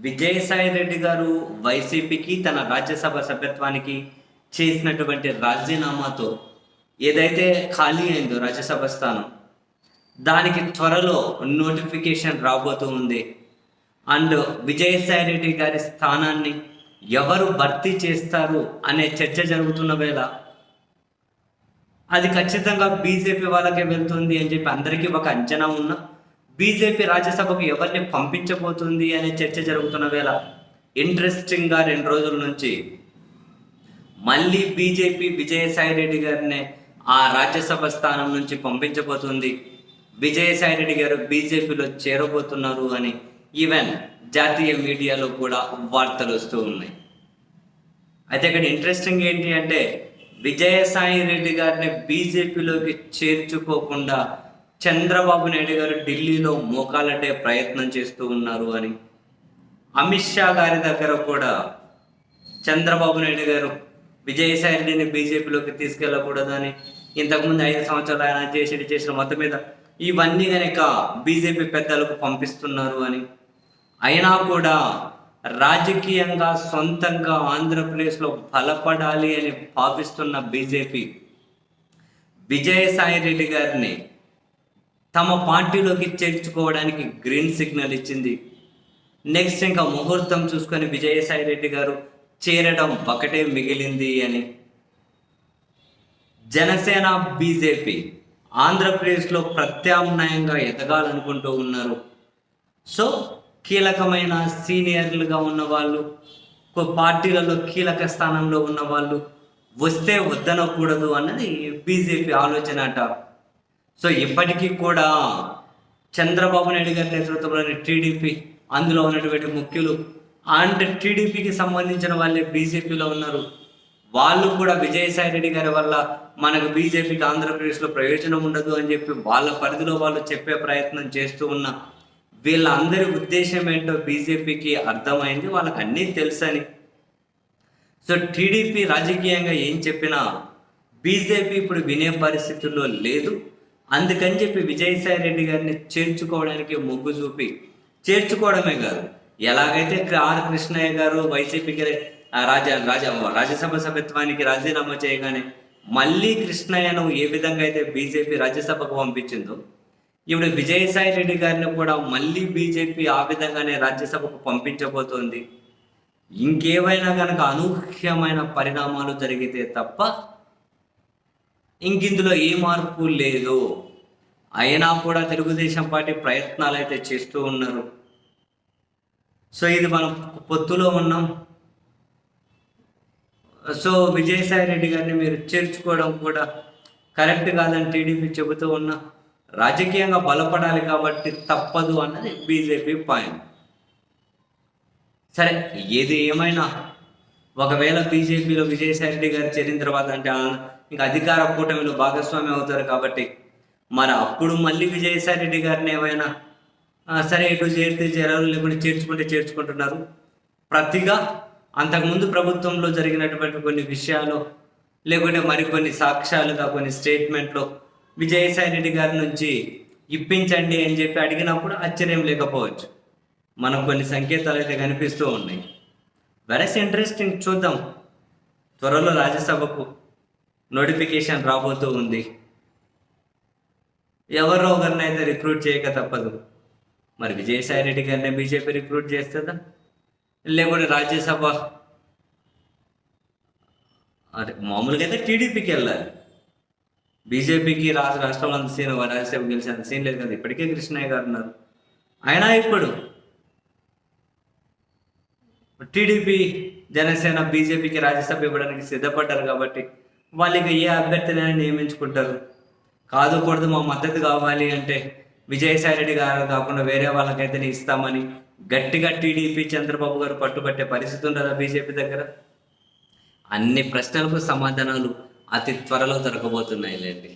విజయసాయి రెడ్డి గారు వైసీపీకి తన రాజ్యసభ సభ్యత్వానికి చేసినటువంటి రాజీనామాతో ఏదైతే ఖాళీ అయిందో రాజ్యసభ స్థానం దానికి త్వరలో నోటిఫికేషన్ రాబోతూ ఉంది. అండ్ విజయసాయి రెడ్డి గారి స్థానాన్ని ఎవరు భర్తీ చేస్తారు అనే చర్చ జరుగుతున్న వేళ అది ఖచ్చితంగా బీజేపీ వాళ్ళకే వెళ్తుంది అని చెప్పి అందరికీ ఒక అంచనా ఉన్నా. బీజేపీ రాజ్యసభకు ఎవరిని పంపించబోతుంది అనే చర్చ జరుగుతున్న వేళ ఇంట్రెస్టింగ్గా రెండు రోజుల నుంచి మళ్ళీ బీజేపీ విజయసాయి రెడ్డి గారిని ఆ రాజ్యసభ స్థానం నుంచి పంపించబోతుంది. విజయసాయి రెడ్డి గారు బీజేపీలో చేరబోతున్నారు అని ఈవెన్ జాతీయ మీడియాలో కూడా వార్తలు వస్తూ ఉన్నాయి. అయితే ఇక్కడ ఇంట్రెస్టింగ్ ఏంటి అంటే విజయసాయి రెడ్డి గారిని బీజేపీలోకి చేర్చుకోకుండా చంద్రబాబు నాయుడు గారు ఢిల్లీలో మోకాలడ్డే ప్రయత్నం చేస్తూ ఉన్నారు అని అమిత్ షా గారి దగ్గర కూడా చంద్రబాబు నాయుడు గారు విజయసాయి రెడ్డిని బీజేపీలోకి తీసుకెళ్ళకూడదని ఇంతకుముందు ఐదు సంవత్సరాలు ఆయన చేసేది చేసిన మొత్తం మీద ఇవన్నీ కనుక బీజేపీ పెద్దలకు పంపిస్తున్నారు అని. అయినా కూడా రాజకీయంగా సొంతంగా ఆంధ్రప్రదేశ్లో బలపడాలి అని భావిస్తున్న బీజేపీ విజయసాయి రెడ్డి గారిని తమ పార్టీలోకి చేర్చుకోవడానికి గ్రీన్ సిగ్నల్ ఇచ్చింది. నెక్స్ట్ ఇంకా ముహూర్తం చూసుకొని విజయసాయి రెడ్డి గారు చేరడం ఒకటే మిగిలింది అని. జనసేన బీజేపీ ఆంధ్రప్రదేశ్లో ప్రత్యామ్నాయంగా ఎదగాలనుకుంటూ ఉన్నారు. సో కీలకమైన సీనియర్లుగా ఉన్న వాళ్ళు పార్టీలలో కీలక స్థానంలో ఉన్న వాళ్ళు వస్తే వద్దనకూడదు అన్నది బీజేపీ ఆలోచన అట. సో ఇప్పటికీ కూడా చంద్రబాబు నాయుడు గారి నేతృత్వంలోని టీడీపీ అందులో ఉన్నటువంటి ముఖ్యులు అండ్ టీడీపీకి సంబంధించిన వాళ్ళే బీజేపీలో ఉన్నారు. వాళ్ళు కూడా విజయసాయి రెడ్డి గారి వల్ల మనకు బీజేపీకి ఆంధ్రప్రదేశ్లో ప్రయోజనం ఉండదు అని చెప్పి వాళ్ళ పరిధిలో వాళ్ళు చెప్పే ప్రయత్నం చేస్తూ ఉన్న వీళ్ళందరి ఉద్దేశం ఏంటో బీజేపీకి అర్థమైంది వాళ్ళకి అన్నీ తెలుసని. సో టీడీపీ రాజకీయంగా ఏం చెప్పినా బీజేపీ ఇప్పుడు వినే పరిస్థితుల్లో లేదు. అందుకని చెప్పి విజయసాయి రెడ్డి గారిని చేర్చుకోవడానికి మొగ్గు చూపి చేర్చుకోవడమే కాదు ఎలాగైతే ఆర్ కృష్ణయ్య గారు వైసీపీకి రాజా రాజా రాజ్యసభ సభ్యత్వానికి రాజీనామా చేయగానే మళ్ళీ కృష్ణయ్యను ఏ విధంగా అయితే బీజేపీ రాజ్యసభకు పంపించిందో ఇప్పుడు విజయసాయి రెడ్డి గారిని కూడా మళ్ళీ బీజేపీ ఆ విధంగానే రాజ్యసభకు పంపించబోతోంది. ఇంకేవైనా కనుక అనూహ్యమైన పరిణామాలు జరిగితే తప్ప ఇంకిందులో ఏ మార్పు లేదు. అయినా కూడా తెలుగుదేశం పార్టీ ప్రయత్నాలు అయితే చేస్తూ ఉన్నారు. సో ఇది మనం పొత్తులో ఉన్నాం. సో విజయసాయి రెడ్డి గారిని మీరు చేర్చుకోవడం కూడా కరెక్ట్ కాదని టీడీపీ చెబుతూ ఉన్నా రాజకీయంగా బలపడాలి కాబట్టి తప్పదు అన్నది బీజేపీ పాయింట్. సరే ఏది ఏమైనా ఒకవేళ బీజేపీలో విజయసాయి రెడ్డి గారు చేరిన తర్వాత అంటే ఇంకా అధికార కూటమిలో భాగస్వామి అవుతారు కాబట్టి మరి అప్పుడు మళ్ళీ విజయసాయి రెడ్డి గారిని ఏమైనా సరే ఇటు చేరితే చేరారు లేకుంటే చేర్చుకుంటే చేర్చుకుంటున్నారు. ప్రతిగా అంతకుముందు ప్రభుత్వంలో జరిగినటువంటి కొన్ని విషయాలు లేకుంటే మరికొన్ని సాక్ష్యాలుగా కొన్ని స్టేట్మెంట్లో విజయసాయి రెడ్డి గారి నుంచి ఇప్పించండి అని చెప్పి అడిగినప్పుడు ఆశ్చర్యం లేకపోవచ్చు. మనకు కొన్ని సంకేతాలు అయితే కనిపిస్తూ ఉన్నాయి. వెరస్ ఇంట్రెస్టింగ్ చూద్దాం. త్వరలో రాజ్యసభకు నోటిఫికేషన్ రాబోతూ ఉంది. ఎవరో ఒకరినైతే రిక్రూట్ చేయక తప్పదు. మరి విజయసాయి రెడ్డి గారిని బీజేపీ రిక్రూట్ చేస్తుందా? లేకుంటే రాజ్యసభ? అదే మామూలుగా అయితే టీడీపీకి వెళ్ళాలి. బీజేపీకి రాష్ట్ర రాష్ట్రంలో అంత సీన్ రాజ్యసభ గెలిచేంత సీన్ లేదు కదా. ఇప్పటికే కృష్ణయ్య గారు ఉన్నారు. అయినా ఇప్పుడు టీడీపీ జనసేన బీజేపీకి రాజ్యసభ ఇవ్వడానికి సిద్ధపడ్డారు కాబట్టి వాళ్ళకి ఏ అభ్యర్థినైనా నియమించుకుంటారు. కాదు కూడదు మా మద్దతు కావాలి అంటే విజయసాయి రెడ్డి గారు కాకుండా వేరే వాళ్ళకైతే ఇస్తామని గట్టిగా టీడీపీ చంద్రబాబు గారు పట్టుబట్టే పరిస్థితి ఉండదా బీజేపీ దగ్గర? అన్ని ప్రశ్నలకు సమాధానాలు అతి త్వరలో దొరకబోతున్నాయి లేండి